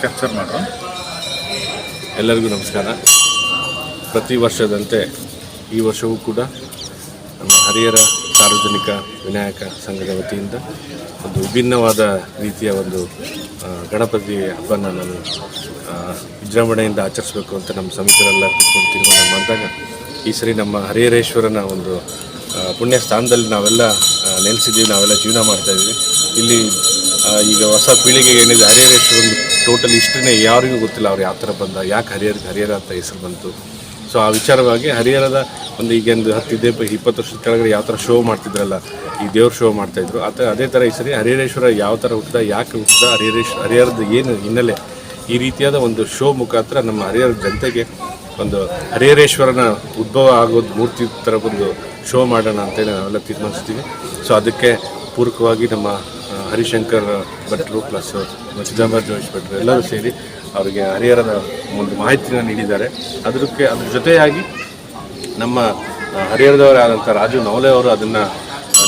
Capture ಮಾಡುವ. ಎಲ್ಲರಿಗೂ ನಮಸ್ಕಾರ. ಪ್ರತಿ ವರ್ಷದಂತೆ ಈ ವರ್ಷವೂ ಕೂಡ ನಮ್ಮ ಹರಿಹರ ಸಾರ್ವಜನಿಕ ವಿನಾಯಕ ಸಂಘದ ವತಿಯಿಂದ ಒಂದು ವಿಭಿನ್ನವಾದ ರೀತಿಯ ಒಂದು ಗಣಪತಿ ಹಬ್ಬನ ನಾನು ವಿಜೃಂಭಣೆಯಿಂದ ಆಚರಿಸಬೇಕು ಅಂತ ನಮ್ಮ ಸಮಿತಿಯರೆಲ್ಲ ಕೂತ್ಕೊಂಡು ತೀರ್ಮಾನ ಮಾಡಿದಾಗ ಈ ಸರಿ ನಮ್ಮ ಹರಿಹರೇಶ್ವರನ ಒಂದು ಪುಣ್ಯ ಸ್ಥಾನದಲ್ಲಿ ನಾವೆಲ್ಲ ನೆಲೆಸಿದ್ದೀವಿ, ನಾವೆಲ್ಲ ಜೀವನ ಮಾಡ್ತಾಯಿದ್ದೀವಿ ಇಲ್ಲಿ ಈಗ ಹೊಸ ಪೀಳಿಗೆಗೆ ಏನಿದೆ, ಹರಿಹರೇಶ್ವರ ಟೋಟಲ್ ಇಷ್ಟನೇ ಯಾರಿಗೂ ಗೊತ್ತಿಲ್ಲ ಅವ್ರು ಯಾವ ಥರ ಬಂದ, ಯಾಕೆ ಹರಿಹರ ಹರಿಹರ ಅಂತ ಹೆಸರು ಬಂತು. ಸೊ ಆ ವಿಚಾರವಾಗಿ ಹರಿಹರದ ಒಂದು ಈಗ ಒಂದು ಹತ್ತು, ಇದೆ ಇಪ್ಪತ್ತು ವರ್ಷದ ಕೆಳಗಡೆ ಯಾವ ಥರ ಶೋ ಮಾಡ್ತಿದ್ರಲ್ಲ, ಈ ದೇವ್ರ ಶೋ ಮಾಡ್ತಾಯಿದ್ರು, ಆ ಥರ ಅದೇ ಥರ ಈ ಸರಿ ಹರಿಹರೇಶ್ವರ ಯಾವ ಥರ ಹುಟ್ಟಿದ, ಯಾಕೆ ಹುಟ್ಟಿದ, ಹರಿಹರೇಶ್ ಹರಿಹರದ ಏನು ಹಿನ್ನೆಲೆ, ಈ ರೀತಿಯಾದ ಒಂದು ಶೋ ಮುಖಾಂತರ ನಮ್ಮ ಹರಿಹರ ಜನತೆಗೆ ಒಂದು ಹರಿಹರೇಶ್ವರನ ಉದ್ಭವ ಆಗೋದು ಮೂರ್ತಿ ಥರ ಒಂದು ಶೋ ಮಾಡೋಣ ಅಂತೇಳಿ ನಾವೆಲ್ಲ ತೀರ್ಮಾನಿಸ್ತೀವಿ. ಸೊ ಅದಕ್ಕೆ ಪೂರಕವಾಗಿ ನಮ್ಮ ಹರಿಶಂಕರ್ ಭಟ್ರು ಪ್ಲಸ್ ಚಿದಂಬರ್ ಜೋಶ್ ಭಟ್ರು ಎಲ್ಲರೂ ಸೇರಿ ಅವರಿಗೆ ಹರಿಹರದ ಒಂದು ಮಾಹಿತಿನ ನೀಡಿದ್ದಾರೆ. ಅದಕ್ಕೆ ಅದ್ರ ಜೊತೆಯಾಗಿ ನಮ್ಮ ಹರಿಹರದವರೇ ಆದಂಥ ರಾಜು ನವಲೆ ಅವರು ಅದನ್ನು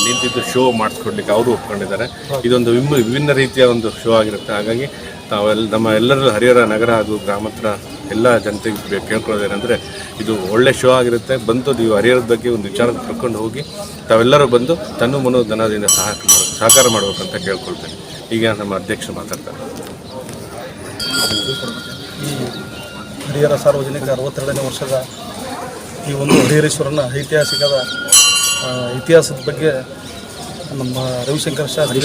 ನಿಂತಿದ್ದು ಶೋ ಮಾಡಿಸ್ಕೊಡ್ಲಿಕ್ಕೆ ಅವರು ಒಪ್ಕೊಂಡಿದ್ದಾರೆ. ಇದೊಂದು ವಿಭಿನ್ನ ರೀತಿಯ ಒಂದು ಶೋ ಆಗಿರುತ್ತೆ. ಹಾಗಾಗಿ ತಾವೆಲ್ಲ ನಮ್ಮ ಎಲ್ಲರೂ ಹರಿಹರ ನಗರ ಹಾಗೂ ಗ್ರಾಮಾಂತರ ಎಲ್ಲ ಜನತೆಗೆ ಕೇಳ್ಕೊಳ್ಳೋದೇನೆಂದರೆ ಇದು ಒಳ್ಳೆ ಶೋ ಆಗಿರುತ್ತೆ. ಬಂದು ನೀವು ಹರಿಹರದ ಬಗ್ಗೆ ಒಂದು ವಿಚಾರ ಕರ್ಕೊಂಡು ಹೋಗಿ, ತಾವೆಲ್ಲರೂ ಬಂದು ತನ್ನ ಮನೋಧನದಿಂದ ಮಾಡ ಸಹಕಾರ ಮಾಡಬೇಕಂತ ಕೇಳ್ಕೊಳ್ತೇನೆ. ಈಗ ನಮ್ಮ ಅಧ್ಯಕ್ಷರು ಮಾತಾಡ್ತಾರೆ. ಹರಿಹರ ಸಾರ್ವಜನಿಕ ಅರವತ್ತೆರಡನೇ ವರ್ಷದ ಈ ಒಂದು ಹರಿಹರೇಶ್ವರನ ಐತಿಹಾಸಿಕದ ಇತಿಹಾಸದ ಬಗ್ಗೆ ನಮ್ಮ ರವಿಶಂಕರ್ ಶಾಸ್ತ್ರಿ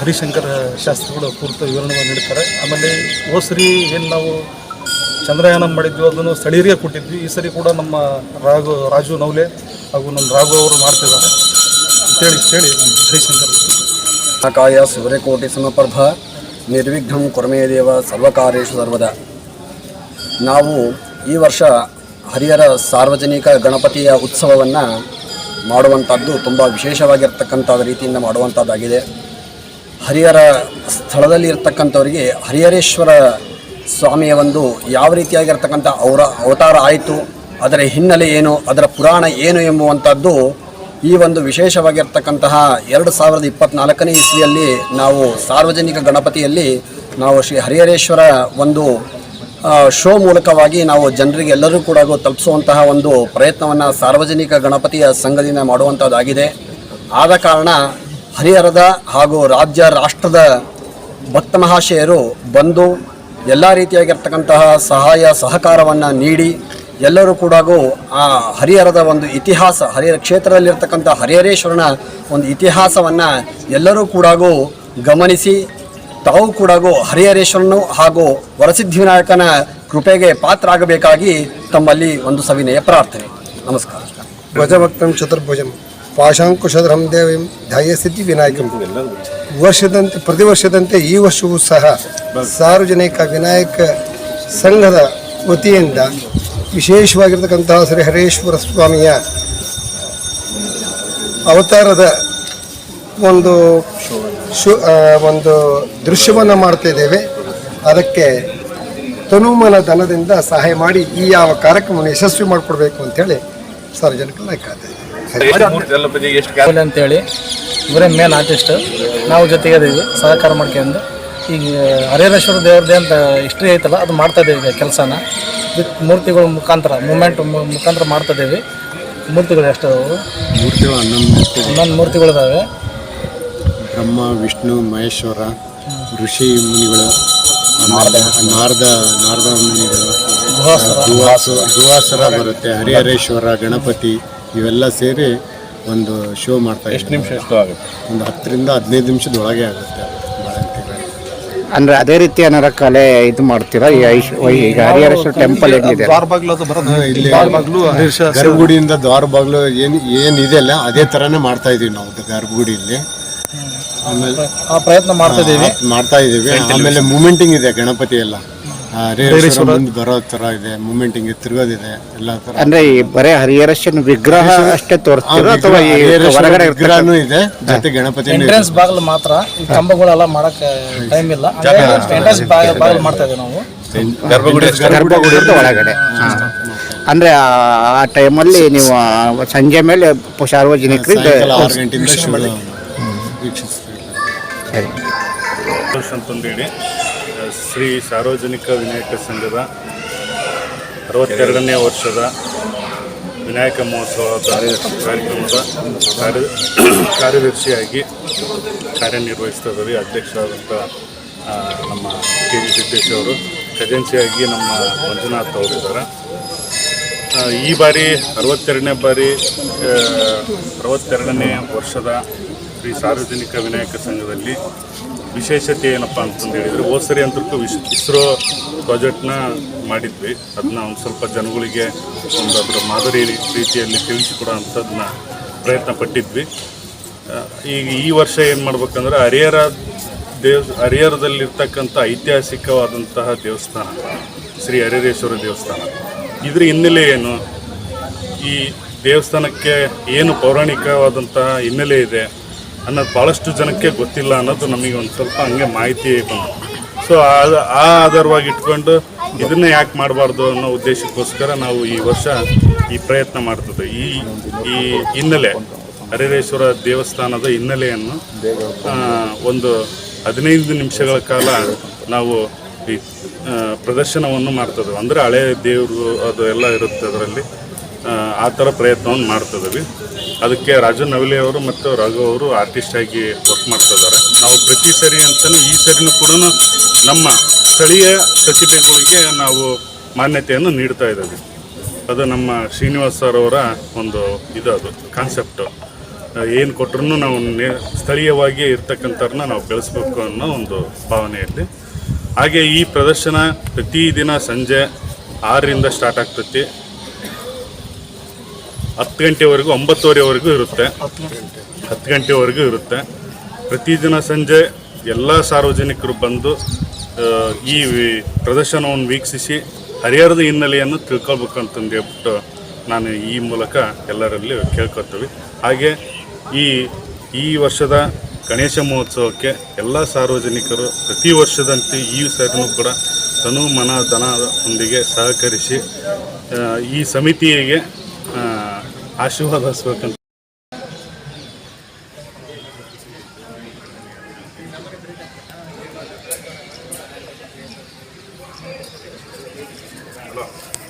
ಹರಿಶಂಕರ್ ಶಾಸ್ತ್ರಿಗಳು ಪೂರ್ತ ವಿವರಣೆ ನೀಡ್ತಾರೆ. ಆಮೇಲೆ ಓಸರಿ ಸರಿ ಏನು ನಾವು ಚಂದ್ರಯಾನ ಮಾಡಿದ್ವಿ ಅದನ್ನು ಸ್ಥಳೀಯರಿಗೆ ಕೊಟ್ಟಿದ್ವಿ. ಈ ಸರಿ ಕೂಡ ನಮ್ಮ ರಾಘು ರಾಜು ನವಲೆ ಹಾಗೂ ನಮ್ಮ ರಾಘು ಅವರು ಮಾಡ್ತಿದ್ದಾರೆ. ಅಂತೇಳಿ ಕೇಳಿ ಹರಿಶಂಕರ್ ಕಾಯ ಸೂರ್ಯಕೋಟಿ ಸಮಪ್ರಭ ನಿರ್ವಿಘ್ನಂ ಕೊರಮೇ ದೇವ ಸರ್ವಕಾರೇಶು ಸರ್ವದ. ನಾವು ಈ ವರ್ಷ ಹರಿಹರ ಸಾರ್ವಜನಿಕ ಗಣಪತಿಯ ಉತ್ಸವವನ್ನು ಮಾಡುವಂಥದ್ದು ತುಂಬ ವಿಶೇಷವಾಗಿರ್ತಕ್ಕಂಥ ರೀತಿಯಿಂದ ಮಾಡುವಂಥದ್ದಾಗಿದೆ. ಹರಿಹರ ಸ್ಥಳದಲ್ಲಿ ಇರ್ತಕ್ಕಂಥವರಿಗೆ ಹರಿಹರೇಶ್ವರ ಸ್ವಾಮಿಯ ಒಂದು ಯಾವ ರೀತಿಯಾಗಿರ್ತಕ್ಕಂಥ ಅವರ ಅವತಾರ ಆಯಿತು, ಅದರ ಹಿನ್ನೆಲೆ ಏನು, ಅದರ ಪುರಾಣ ಏನು ಎಂಬುವಂಥದ್ದು ಈ ಒಂದು ವಿಶೇಷವಾಗಿರ್ತಕ್ಕಂತಹ ಎರಡು ಸಾವಿರದ ಇಪ್ಪತ್ತ್ನಾಲ್ಕನೇ ಇಸ್ವಿಯಲ್ಲಿ ನಾವು ಸಾರ್ವಜನಿಕ ಗಣಪತಿಯಲ್ಲಿ ನಾವು ಶ್ರೀ ಹರಿಹರೇಶ್ವರ ಒಂದು ಶೋ ಮೂಲಕವಾಗಿ ನಾವು ಜನರಿಗೆ ಎಲ್ಲರೂ ಕೂಡ ತಲುಪಿಸುವಂತಹ ಒಂದು ಪ್ರಯತ್ನವನ್ನು ಸಾರ್ವಜನಿಕ ಗಣಪತಿಯ ಸಂಘದಿಂದ ಮಾಡುವಂಥದ್ದಾಗಿದೆ ಆದ ಕಾರಣ ಹರಿಹರದ ಹಾಗೂ ರಾಜ್ಯ ರಾಷ್ಟ್ರದ ಭಕ್ತ ಮಹಾಶಯರು ಬಂದು ಎಲ್ಲ ರೀತಿಯಾಗಿರ್ತಕ್ಕಂತಹ ಸಹಾಯ ಸಹಕಾರವನ್ನು ನೀಡಿ ಎಲ್ಲರೂ ಕೂಡ ಆ ಹರಿಹರದ ಒಂದು ಇತಿಹಾಸ, ಹರಿಹರ ಕ್ಷೇತ್ರದಲ್ಲಿರ್ತಕ್ಕಂಥ ಹರಿಹರೇಶ್ವರನ ಒಂದು ಇತಿಹಾಸವನ್ನು ಎಲ್ಲರೂ ಕೂಡ ಗಮನಿಸಿ ತಾವು ಕೂಡ ಹರಿಹರೇಶ್ವರನು ಹಾಗೂ ವರಸಿದ್ಧಿ ವಿನಾಯಕನ ಕೃಪೆಗೆ ಪಾತ್ರ ಆಗಬೇಕಾಗಿ ತಮ್ಮಲ್ಲಿ ಒಂದು ಸವಿನಯ ಪ್ರಾರ್ಥನೆ. ನಮಸ್ಕಾರ. ಧ್ವಜಭಕ್ತಂ ಚತುರ್ಭುಜಂ ಪಾಶಾಂಕುಶಧರಂ ದೇವಿಂ ಧ್ಯಯಸಿದ್ಧಿ ವಿನಾಯಕಂ ವರ್ಷದಂತೆ ಪ್ರತಿ ವರ್ಷದಂತೆ ಈ ವರ್ಷವೂ ಸಹ ಸಾರ್ವಜನಿಕ ವಿನಾಯಕ ಸಂಘದ ವತಿಯಿಂದ ವಿಶೇಷವಾಗಿರ್ತಕ್ಕಂತಹ ಶ್ರೀ ಹರೇಶ್ವರ ಸ್ವಾಮಿಯ ಅವತಾರದ ಒಂದು ಶು ಒಂದು ದೃಶ್ಯವನ್ನು ಮಾಡ್ತಾ ಇದ್ದೇವೆ. ಅದಕ್ಕೆ ತನುಮನ ಧನದಿಂದ ಸಹಾಯ ಮಾಡಿ ಈ ಯಾವ ಕಾರ್ಯಕ್ರಮವನ್ನು ಯಶಸ್ವಿ ಮಾಡಿಕೊಡ್ಬೇಕು ಅಂತೇಳಿ ಸಾರ್ವಜನಿಕ ರಾಹುಲ್ ಅಂತೇಳಿ ಇವರೇ ಮೇನ್ ಆರ್ಟಿಸ್ಟ್ ನಾವು ಜೊತೆಗೆ ಇದ್ದೀವಿ ಸಹಕಾರ ಮಾಡ್ಕೊಂಡು. ಈಗ ಹರಿಹರೇಶ್ವರ ದೇವ್ರದೇ ಅಂತ ಹಿಸ್ಟ್ರಿ ಐತಲ್ಲ ಅದು ಮಾಡ್ತಾ ಇದ್ದೀವಿ ಈಗ ಕೆಲಸನ. ವಿತ್ ಮೂರ್ತಿಗಳ ಮುಖಾಂತರ ಮೂಮೆಂಟ್ ಮುಖಾಂತರ ಮಾಡ್ತಾ ಇದ್ದೀವಿ ಮೂರ್ತಿಗಳು ಎಷ್ಟು ಮೂರ್ತಿಗಳು ಹನ್ನೊಂದು ಮೂರ್ತಿ ಹನ್ನೊಂದು ಮೂರ್ತಿಗಳಿದಾವೆ. ಬ್ರಹ್ಮ ವಿಷ್ಣು ಮಹೇಶ್ವರ ಋಷಿ ಮುನಿಗಳು ಆಮೇಲೆ ನಾರದ ನಾರದ ಮುನಿಗಳು ದುವಾಸು ದುವಾಸರ ಬರುತ್ತೆ ಹರಿಹರೇಶ್ವರ ಗಣಪತಿ ಇವೆಲ್ಲ ಸೇರಿ ಒಂದು ಶೋ ಮಾಡ್ತಾ ಎಷ್ಟು ನಿಮಿಷ ಎಷ್ಟು ಆಗುತ್ತೆ? ಒಂದು ಹತ್ತರಿಂದ ಹದಿನೈದು ನಿಮಿಷದ ಒಳಗೆ ಆಗುತ್ತೆ ಅಂದ್ರೆ ಅದೇ ರೀತಿ ಏನಾರ ಕಲೆ ಇದು ಮಾಡ್ತೀರಾ? ಈ ಐಶ್ ಈಗ ಹರಿಹರೇಶ್ವರ ಟೆಂಪಲ್ ಏನಿದೆ ಇಲ್ಲಿ ಗರ್ಭಗುಡಿಯಿಂದ ದ್ವಾರ ಬಾಗ್ಲು ಏನು ಏನಿದೆ ಅಲ್ಲ ಅದೇ ಥರನೇ ಮಾಡ್ತಾ ಇದೀವಿ ನಾವು ಗರ್ಭಗುಡಿಯಲ್ಲಿ. ಆಮೇಲೆ ಆ ಪ್ರಯತ್ನ ಮಾಡ್ತಾ ಇದ್ದೀವಿ. ಮಾಡ್ತಾ ಇದೀವಿ ಆಮೇಲೆ ಮೂಮೆಂಟಿಂಗ್ ಇದೆ ಗಣಪತಿ ಎಲ್ಲ. ಮುಂದೆ ಬರೋ ತರ ಇದೆ ಮೂಮೆಂಟಿಂಗ್ ತಿರುಗೋದಿದೆ ಎಲ್ಲ ತರ. ಅಂದ್ರೆ ಈ ಬರೇ ಹರಿಹರೇಶ್ವರನ ವಿಗ್ರಹ ಅಷ್ಟೇ ತೋರಿಸ್ತೀರಾ ಅಥವಾ ಹೊರಗಡೆ ವಿಗ್ರಹನೂ ಇದೆ ಜೊತೆ ಗಣಪತಿ ಎಂಟ್ರೆನ್ಸ್ ಬಾಗಿಲು ಮಾತ್ರ ಈ ಕಂಬಗಳೆಲ್ಲ ಮಾಡಕ್ಕೆ ಟೈಮ್ ಇಲ್ಲ. ಎಂಟ್ರೆನ್ಸ್ ಬಾಗಿಲು ಮಾಡ್ತಾ ಇದ್ದೀವಿ ನಾವು. ಗರ್ಭಗುಡಿ ಗರ್ಭಗುಡಿ ಅಂತ ಒಳಗಡೆ. ಹಾ. ಅಂದ್ರೆ ಆ- ಟೈಮಲ್ಲಿ ನೀವು ಸಂಜೆ ಮೇಲೆ ಸಾರ್ವಜನಿಕರಿಗೆ ಸಾಯಂಕಾಲ ಸರಿ ಸಂತೋಷ್ ಅಂತಂದೇಳಿ ಶ್ರೀ ಸಾರ್ವಜನಿಕ ವಿನಾಯಕ ಸಂಘದ ಅರವತ್ತೆರಡನೇ ವರ್ಷದ ವಿನಾಯಕ ಮಹೋತ್ಸವದ ಕಾರ್ಯಕ್ರಮದ ಕಾರ್ಯ, ಕಾರ್ಯದರ್ಶಿಯಾಗಿ ಕಾರ್ಯನಿರ್ವಹಿಸ್ತಾ ಇದ್ದೀವಿ ಅಧ್ಯಕ್ಷರಾದಂಥ ನಮ್ಮ ಕೆ ಜಿ ಸಿದ್ದೇಶ್ ಅವರು. ಖಜೆನ್ಸಿಯಾಗಿ ನಮ್ಮ ಮಂಜುನಾಥ್ ಅವರಿದ್ದಾರೆ ಈ ಬಾರಿ ಅರವತ್ತೆರಡನೇ ಬಾರಿ ಅರವತ್ತೆರಡನೇ ವರ್ಷದ ಶ್ರೀ ಸಾರ್ವಜನಿಕ ವಿನಾಯಕ ಸಂಘದಲ್ಲಿ ವಿಶೇಷತೆ ಏನಪ್ಪ ಅಂತಂದು ಹೇಳಿದರೆ ಹೋದ ಸರಿ ಅಂತಕ್ಕೂ ವಿಶ್ ಇಸ್ರೋ ಪ್ರಾಜೆಕ್ಟ್ನ ಮಾಡಿದ್ವಿ. ಅದನ್ನ ಒಂದು ಸ್ವಲ್ಪ ಜನಗಳಿಗೆ ಒಂದು ಅದರ ಮಾದರಿ ರೀತಿಯಲ್ಲಿ ತಿಳಿಸಿಕೊಡೋ ಅಂಥದ್ದನ್ನ ಪ್ರಯತ್ನ ಪಟ್ಟಿದ್ವಿ. ಈಗ ಈ ವರ್ಷ ಏನು ಮಾಡ್ಬೇಕಂದ್ರೆ ಹರಿಹರ ದೇವ್ ಹರಿಹರದಲ್ಲಿರ್ತಕ್ಕಂಥ ಐತಿಹಾಸಿಕವಾದಂತಹ ದೇವಸ್ಥಾನ, ಶ್ರೀ ಹರಿಹರೇಶ್ವರ ದೇವಸ್ಥಾನ. ಇದ್ರ ಹಿನ್ನೆಲೆ ಏನು? ಈ ದೇವಸ್ಥಾನಕ್ಕೆ ಏನು ಪೌರಾಣಿಕವಾದಂತಹ ಹಿನ್ನೆಲೆ ಇದೆ? ಅನ್ನೋದು ಭಾಳಷ್ಟು ಜನಕ್ಕೆ ಗೊತ್ತಿಲ್ಲ ಅನ್ನೋದು ನಮಗೆ ಒಂದು ಸ್ವಲ್ಪ ಹಂಗೆ ಮಾಹಿತಿ ಬಂತು. ಸೊ ಆ ಆಧಾರವಾಗಿ ಇಟ್ಕೊಂಡು ಇದನ್ನೇ ಯಾಕೆ ಮಾಡಬಾರ್ದು ಅನ್ನೋ ಉದ್ದೇಶಕ್ಕೋಸ್ಕರ ನಾವು ಈ ವರ್ಷ ಈ ಪ್ರಯತ್ನ ಮಾಡ್ತದೆ ಈ ಈ ಹಿನ್ನೆಲೆ ಹರಿರೇಶ್ವರ ದೇವಸ್ಥಾನದ ಹಿನ್ನೆಲೆಯನ್ನು ಒಂದು ಹದಿನೈದು ನಿಮಿಷಗಳ ಕಾಲ ನಾವು ಈ ಪ್ರದರ್ಶನವನ್ನು ಮಾಡ್ತದೆ ಅಂದರೆ ಹಳೆ ದೇವರು ಅದು ಎಲ್ಲ ಇರುತ್ತೆ ಅದರಲ್ಲಿ. ಆ ಥರ ಪ್ರಯತ್ನವನ್ನು ಮಾಡ್ತಿದ್ದೀವಿ ಅದಕ್ಕೆ ರಾಜು ನವಿಲೆ ಅವರು ಮತ್ತು ರಾಘು ಅವರು ಆರ್ಟಿಸ್ಟ್ ಆಗಿ ವರ್ಕ್ ಮಾಡ್ತಿದ್ದಾರೆ ನಾವು ಪ್ರತಿ ಸರಿ ಅಂತಲೂ ಈ ಸರಿನೂ ಕೂಡ ನಮ್ಮ ಸ್ಥಳೀಯ ಪ್ರತಿಭೆಗಳಿಗೆ ನಾವು ಮಾನ್ಯತೆಯನ್ನು ನೀಡ್ತಾ ಇದ್ದೀವಿ. ಅದು ನಮ್ಮ ಶ್ರೀನಿವಾಸ್ ಸರ್ ಅವರ ಒಂದು ಇದು ಅದು ಕಾನ್ಸೆಪ್ಟು ಏನು ಕೊಟ್ಟರು ನಾವು ಸ್ಥಳೀಯವಾಗಿ ಇರ್ತಕ್ಕಂಥವ್ರನ್ನ ನಾವು ಬೆಳೆಸ್ಬೇಕು ಅನ್ನೋ ಒಂದು ಭಾವನೆಯಲ್ಲಿ. ಹಾಗೆ ಈ ಪ್ರದರ್ಶನ ಪ್ರತಿದಿನ ಸಂಜೆ ಆರರಿಂದ ಸ್ಟಾರ್ಟ್ ಆಗ್ತೈತಿ. ಹತ್ತು ಗಂಟೆವರೆಗೂ, ಒಂಬತ್ತುವರೆವರೆಗೂ ಇರುತ್ತೆ. ಹತ್ತು ಗಂಟೆವರೆಗೂ ಇರುತ್ತೆ. ಪ್ರತಿದಿನ ಸಂಜೆ ಎಲ್ಲ ಸಾರ್ವಜನಿಕರು ಬಂದು ಈ ಪ್ರದರ್ಶನವನ್ನು ವೀಕ್ಷಿಸಿ, ಹರಿಹರದ ಹಿನ್ನೆಲೆಯನ್ನು ತಿಳ್ಕೊಳ್ಬೇಕು ಅಂತಂದು ಹೇಳ್ಬಿಟ್ಟು ನಾನು ಈ ಮೂಲಕ ಎಲ್ಲರಲ್ಲಿ ಕೇಳ್ಕೊತೀವಿ ಹಾಗೆ ಈ ಈ ವರ್ಷದ ಗಣೇಶ ಮಹೋತ್ಸವಕ್ಕೆ ಎಲ್ಲ ಸಾರ್ವಜನಿಕರು ಪ್ರತಿ ವರ್ಷದಂತೆ ಈ ಸರಿನೂ ಕೂಡ ತನು ಮನ ಧನದೊಂದಿಗೆ ಸಹಕರಿಸಿ ಈ ಸಮಿತಿಗೆ ఆశీర్వాద స్వీకరణ Hello.